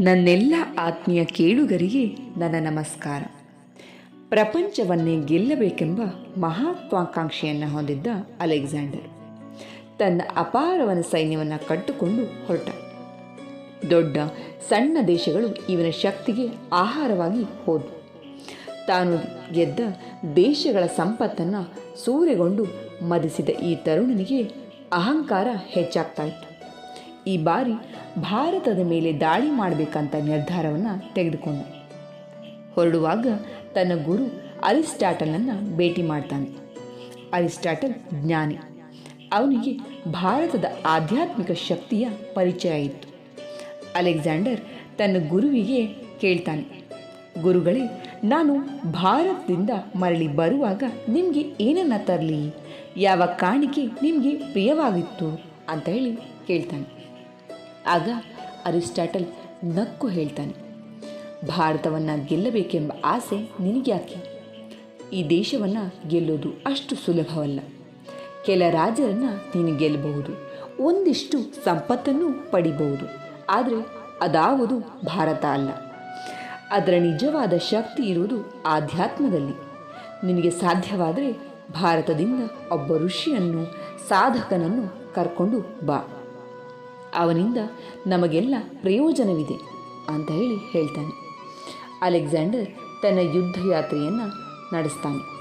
ನನ್ನೆಲ್ಲ ಆತ್ಮೀಯ ಕೇಳುಗರಿಗೆ ನನ್ನ ನಮಸ್ಕಾರ. ಪ್ರಪಂಚವನ್ನೇ ಗೆಲ್ಲಬೇಕೆಂಬ ಮಹತ್ವಾಕಾಂಕ್ಷೆಯನ್ನು ಹೊಂದಿದ್ದ ಅಲೆಕ್ಸಾಂಡರ್. ತನ್ನ ಅಪಾರವನ ಸೈನ್ಯವನ್ನು ಕಟ್ಟಿಕೊಂಡು ಹೊರಟ. ದೊಡ್ಡ, ಸಣ್ಣ ದೇಶಗಳು ಇವನ ಶಕ್ತಿಗೆ ಆಹಾರವಾಗಿ ಹೋದವು. ತಾನು ಗೆದ್ದ ದೇಶಗಳ ಸಂಪತ್ತನ್ನು ಸೂರೆಗೊಂಡು ಮದಿಸಿದ ಈ ತರುಣನಿಗೆ ಅಹಂಕಾರ ಹೆಚ್ಚಾಗ್ತಾ ಇತ್ತು. ಈ ಬಾರಿ ಭಾರತದ ಮೇಲೆ ದಾಳಿ ಮಾಡಬೇಕಂತ ನಿರ್ಧಾರವನ್ನು ತೆಗೆದುಕೊಂಡ. ಹೊರಡುವಾಗ ತನ್ನ ಗುರು ಅರಿಸ್ಟಾಟಲನ್ನು ಭೇಟಿ ಮಾಡ್ತಾನೆ. ಅರಿಸ್ಟಾಟಲ್ ಜ್ಞಾನಿ. ಅವನಿಗೆ ಭಾರತದ ಆಧ್ಯಾತ್ಮಿಕ ಶಕ್ತಿಯ ಪರಿಚಯ ಇತ್ತು. ಅಲೆಕ್ಸಾಂಡರ್ ತನ್ನ ಗುರುವಿಗೆ ಕೇಳ್ತಾನೆ. ಗುರುಗಳೇ, ನಾನು ಭಾರತದಿಂದ ಮರಳಿ ಬರುವಾಗ ನಿಮಗೆ ಏನನ್ನ ತರಲಿ? ಯಾವ ಕಾಣಿಕೆ ನಿಮಗೆ ಪ್ರಿಯವಾಗಿತ್ತು? ಅಂತ ಹೇಳಿ ಕೇಳ್ತಾನೆ. ಆಗ ಅರಿಸ್ಟಾಟಲ್ ನಕ್ಕು ಹೇಳ್ತಾನೆ, ಭಾರತವನ್ನು ಗೆಲ್ಲಬೇಕೆಂಬ ಆಸೆ ನಿನಗ್ಯಾಕೆ? ಈ ದೇಶವನ್ನು ಗೆಲ್ಲೋದು ಅಷ್ಟು ಸುಲಭವಲ್ಲ. ಕೆಲ ರಾಜರನ್ನು ನೀನು ಗೆಲ್ಲಬಹುದು ಒಂದಿಷ್ಟು ಸಂಪತ್ತನ್ನು ಪಡಿಬಹುದು, ಆದರೆ ಅದಾವುದು ಭಾರತ ಅಲ್ಲ. ಅದರ ನಿಜವಾದ ಶಕ್ತಿ ಇರುವುದು ಆಧ್ಯಾತ್ಮದಲ್ಲಿ. ನಿನಗೆ ಸಾಧ್ಯವಾದರೆ ಭಾರತದಿಂದ ಒಬ್ಬ ಋಷಿಯನ್ನು ಸಾಧಕನನ್ನು ಕರ್ಕೊಂಡು ಬಾ. ಅವನಿಂದ ನಮಗೆಲ್ಲ ಪ್ರಯೋಜನವಿದೆ ಅಂತ ಹೇಳಿ ಹೇಳ್ತಾನೆ. ಅಲೆಕ್ಸಾಂಡರ್ ತನ್ನ ಯುದ್ಧ ಯಾತ್ರೆಯನ್ನು ನಡೆಸ್ತಾನೆ.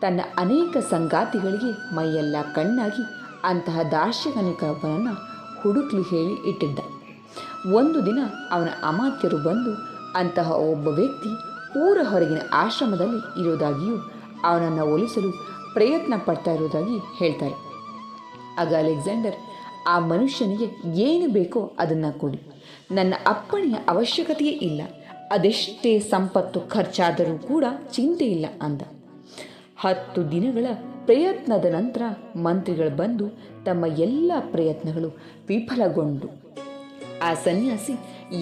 ತನ್ನ ಅನೇಕ ಸಂಗಾತಿಗಳಿಗೆ ಮೈಯೆಲ್ಲ ಕಣ್ಣಾಗಿ ಅಂತಹ ದಾರ್ಶನಿಕನನ್ನು ಹುಡುಕ್ಲಿ ಹೇಳಿ ಇಟ್ಟಿದ್ದ. ಒಂದು ದಿನ ಅವನ ಅಮಾತ್ಯರು ಬಂದು ಅಂತಹ ಒಬ್ಬ ವ್ಯಕ್ತಿ ಊರ ಹೊರಗಿನ ಆಶ್ರಮದಲ್ಲಿ ಇರೋದಾಗಿಯೂ ಅವನನ್ನು ಒಲಿಸಲು ಪ್ರಯತ್ನ ಪಡ್ತಾ ಇರೋದಾಗಿ ಹೇಳ್ತಾರೆ. ಆಗ ಅಲೆಕ್ಸಾಂಡರ್ ಆ ಮನುಷ್ಯನಿಗೆ ಏನು ಬೇಕೋ ಅದನ್ನು ಕೊಡಿ. ನನ್ನ ಅಪ್ಪಣೆಯ ಅವಶ್ಯಕತೆಯೇ ಇಲ್ಲ. ಅದೆಷ್ಟೇ ಸಂಪತ್ತು ಖರ್ಚಾದರೂ ಕೂಡ ಚಿಂತೆ ಇಲ್ಲ ಅಂದ. ಹತ್ತು ದಿನಗಳ ಪ್ರಯತ್ನದ ನಂತರ ಮಂತ್ರಿಗಳು ಬಂದು ತಮ್ಮ ಎಲ್ಲ ಪ್ರಯತ್ನಗಳು ವಿಫಲಗೊಂಡು. ಆ ಸನ್ಯಾಸಿ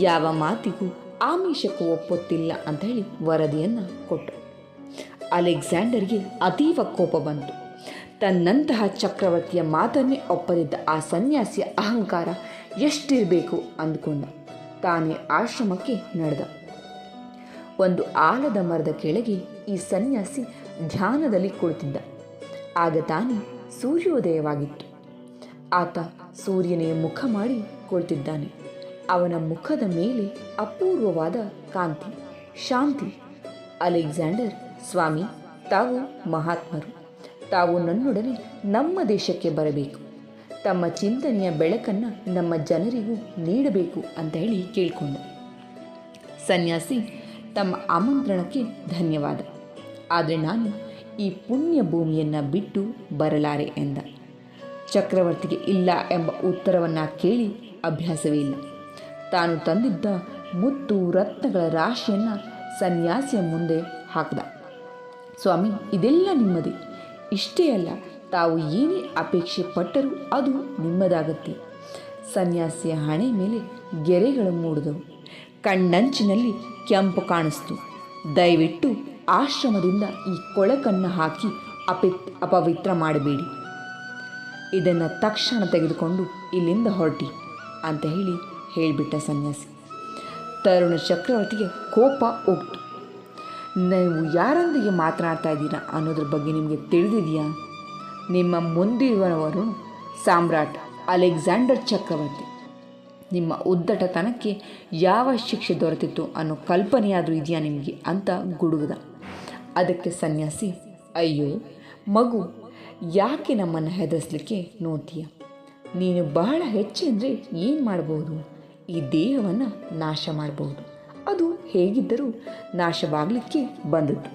ಯಾವ ಮಾತಿಗೂ ಆಮಿಷಕ್ಕೂ ಒಪ್ಪುತ್ತಿಲ್ಲ ಅಂತ ಹೇಳಿ ವರದಿಯನ್ನು ಕೊಟ್ಟರು ಅಲೆಕ್ಸಾಂಡರ್ಗೆ ಅತೀವ ಕೋಪ ಬಂತು. ತನ್ನಂತಹ ಚಕ್ರವರ್ತಿಯ ಮಾತನ್ನೇ ಒಪ್ಪದಿದ್ದ ಆ ಸನ್ಯಾಸಿಯ ಅಹಂಕಾರ ಎಷ್ಟಿರಬೇಕು ಅಂದುಕೊಂಡ. ತಾನೇ ಆಶ್ರಮಕ್ಕೆ ನಡೆದ. ಒಂದು ಆಲದ ಮರದ ಕೆಳಗೆ ಈ ಸನ್ಯಾಸಿ ಧ್ಯಾನದಲ್ಲಿ ಕುಳಿತಿದ್ದ. ಆಗ ತಾನೇ ಸೂರ್ಯೋದಯವಾಗಿತ್ತು. ಆತ ಸೂರ್ಯನೇ ಮುಖ ಮಾಡಿ ಕುಳಿತಿದ್ದಾನೆ. ಅವನ ಮುಖದ ಮೇಲೆ ಅಪೂರ್ವವಾದ ಕಾಂತಿ, ಶಾಂತಿ, ಅಲೆಕ್ಸಾಂಡರ್ ಸ್ವಾಮಿ, ತಾವು ಮಹಾತ್ಮರು. ತಾವು ನನ್ನೊಡನೆ ನಮ್ಮ ದೇಶಕ್ಕೆ ಬರಬೇಕು. ತಮ್ಮ ಚಿಂತನೆಯ ಬೆಳಕನ್ನು ನಮ್ಮ ಜನರಿಗೂ ನೀಡಬೇಕು ಅಂತ ಹೇಳಿ ಕೇಳಿಕೊಂಡ. ಸನ್ಯಾಸಿ, ತಮ್ಮ ಆಮಂತ್ರಣಕ್ಕೆ ಧನ್ಯವಾದ. ಆದರೆ ನಾನು ಈ ಪುಣ್ಯ ಭೂಮಿಯನ್ನು ಬಿಟ್ಟು ಬರಲಾರೆ ಎಂದ. ಚಕ್ರವರ್ತಿಗೆ ಇಲ್ಲ ಎಂಬ ಉತ್ತರವನ್ನು ಕೇಳಿ ಅಭ್ಯಾಸವೇ ಇಲ್ಲ. ತಾನು ತಂದಿದ್ದ ಮುತ್ತು ರತ್ನಗಳ ರಾಶಿಯನ್ನು ಸನ್ಯಾಸಿಯ ಮುಂದೆ ಹಾಕಿದ. ಸ್ವಾಮಿ, ಇದೆಲ್ಲ ನಿಮ್ಮದೇ. ಇಷ್ಟೇ ಅಲ್ಲ, ತಾವು ಏನೇ ಅಪೇಕ್ಷೆ ಪಟ್ಟರೂ ಅದು ನಿಮ್ಮದಾಗುತ್ತೆ. ಸನ್ಯಾಸಿಯ ಹಣೆ ಮೇಲೆ ಗೆರೆಗಳು ಮೂಡಿದವು. ಕಣ್ಣಂಚಿನಲ್ಲಿ ಕೆಂಪು ಕಾಣಿಸ್ತು. ದಯವಿಟ್ಟು ಆಶ್ರಮದಿಂದ ಈ ಕೊಳಕನ್ನು ಹಾಕಿ ಅಪಿ ಅಪವಿತ್ರ ಮಾಡಬೇಡಿ. ಇದನ್ನು ತಕ್ಷಣ ತೆಗೆದುಕೊಂಡು ಇಲ್ಲಿಂದ ಹೊರಟಿ ಅಂತ ಹೇಳಿ ಹೇಳಿಬಿಟ್ಟ ಸನ್ಯಾಸಿ. ತರುಣ ಚಕ್ರವರ್ತಿಗೆ ಕೋಪ ಹೋಗ್ತು. ನೀವು ಯಾರೊಂದಿಗೆ ಮಾತನಾಡ್ತಾ ಇದ್ದೀರಾ ಅನ್ನೋದ್ರ ಬಗ್ಗೆ ನಿಮಗೆ ತಿಳಿದಿದೆಯಾ? ನಿಮ್ಮ ಮುಂದಿರುವವರು ಸಾಮ್ರಾಟ್ ಅಲೆಕ್ಸಾಂಡರ್ ಚಕ್ರವರ್ತಿ. ನಿಮ್ಮ ಉದ್ದಟತನಕ್ಕೆ ಯಾವ ಶಿಕ್ಷೆ ದೊರೆತಿತ್ತು ಅನ್ನೋ ಕಲ್ಪನೆಯಾದರೂ ಇದೆಯಾ ನಿಮಗೆ ಅಂತ ಗುಡುಗದ. ಅದಕ್ಕೆ ಸನ್ಯಾಸಿ, ಅಯ್ಯೋ, ಮಗು, ಯಾಕೆ ನಮ್ಮನ್ನು ಹೆದರಿಸ್ಲಿಕ್ಕೆ ನೋಡ್ತೀಯ? ನೀನು ಬಹಳ ಹೆಚ್ಚೆಂದರೆ ಏನು ಮಾಡ್ಬೋದು? ಈ ದೇಹವನ್ನು ನಾಶ ಮಾಡ್ಬೋದು. ಅದು ಹೇಗಿದ್ದರೂ ನಾಶವಾಗಲಿಕ್ಕೆ ಬಂದದ್ದು.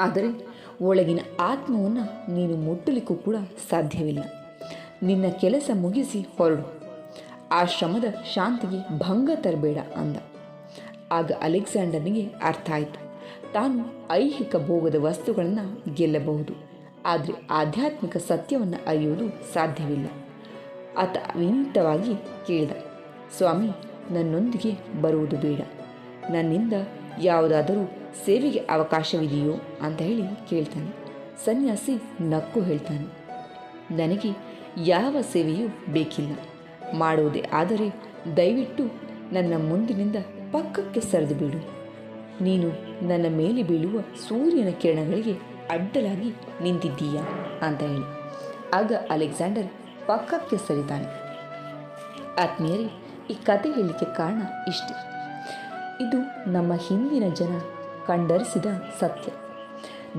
ಆದರೆ ಒಳಗಿನ ಆತ್ಮವನ್ನು ನೀನು ಮುಟ್ಟಲಿಕ್ಕೂ ಕೂಡ ಸಾಧ್ಯವಿಲ್ಲ. ನಿನ್ನ ಕೆಲಸ ಮುಗಿಸಿ ಹೊರಡು. ಆಶ್ರಮದ ಶಾಂತಿಗೆ ಭಂಗ ತರಬೇಡ ಅಂದ. ಆಗ ಅಲೆಕ್ಸಾಂಡರ್ನಿಗೆ ಅರ್ಥ ಆಯಿತು ತಾನು ಐಹಿಕ ಭೋಗದ ವಸ್ತುಗಳನ್ನು ಗೆಲ್ಲಬಹುದು. ಆದರೆ ಆಧ್ಯಾತ್ಮಿಕ ಸತ್ಯವನ್ನು ಅರಿಯುವುದು ಸಾಧ್ಯವಿಲ್ಲ. ಆತ ವಿನೀತವಾಗಿ ಕೇಳಿದ, ಸ್ವಾಮಿ, ನನ್ನೊಂದಿಗೆ ಬರುವುದು ಬೇಡ. ನನ್ನಿಂದ ಯಾವುದಾದರೂ ಸೇವೆಗೆ ಅವಕಾಶವಿದೆಯೋ ಅಂತ ಹೇಳಿ ಕೇಳ್ತಾನೆ. ಸನ್ಯಾಸಿ ನಕ್ಕು ಹೇಳ್ತಾನೆ. ನನಗೆ ಯಾವ ಸೇವೆಯೂ ಬೇಕಿಲ್ಲ. ಮಾಡುವುದೇ ಆದರೆ ದಯವಿಟ್ಟು ನನ್ನ ಮುಂದಿನಿಂದ ಪಕ್ಕಕ್ಕೆ ಸರಿದು ಬಿಡು. ನೀನು ನನ್ನ ಮೇಲೆ ಬೀಳುವ ಸೂರ್ಯನ ಕಿರಣಗಳಿಗೆ ಅಡ್ಡಲಾಗಿ ನಿಂತಿದ್ದೀಯಾ ಅಂತ ಹೇಳಿ. ಆಗ ಅಲೆಕ್ಸಾಂಡರ್ ಪಕ್ಕಕ್ಕೆ ಸರಿತಾನೆ. ಆತ್ಮೀಯರೇ, ಈ ಕತೆ ಹೇಳಲಿಕ್ಕೆ ಕಾರಣ ಇಷ್ಟೇ. ಇದು ನಮ್ಮ ಹಿಂದಿನ ಜನ ಕಂಡರಿಸಿದ ಸತ್ಯ.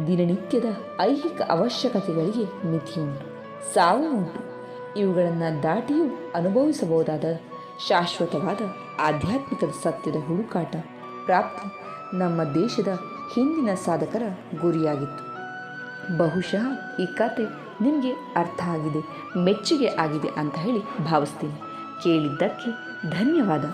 ದಿನನಿತ್ಯದ ಐಹಿಕ ಅವಶ್ಯಕತೆಗಳಿಗೆ ಮಿತಿಯುಂಟು ಸಾವು ಉಂಟು ಇವುಗಳನ್ನು ದಾಟಿಯೂ ಅನುಭವಿಸಬಹುದಾದ ಶಾಶ್ವತವಾದ ಆಧ್ಯಾತ್ಮಿಕ ಸತ್ಯದ ಹುಡುಕಾಟ ಪ್ರಾಪ್ತಿ ನಮ್ಮ ದೇಶದ ಹಿಂದಿನ ಸಾಧಕರ ಗುರಿಯಾಗಿತ್ತು. ಬಹುಶಃ ಈ ಕತೆ ನಿಮಗೆ ಅರ್ಥ ಆಗಿದೆ, ಮೆಚ್ಚುಗೆ ಆಗಿದೆ ಅಂತ ಹೇಳಿ ಭಾವಿಸ್ತೀನಿ. ಕೇಳಿದ್ದಕ್ಕೆ ಧನ್ಯವಾದ.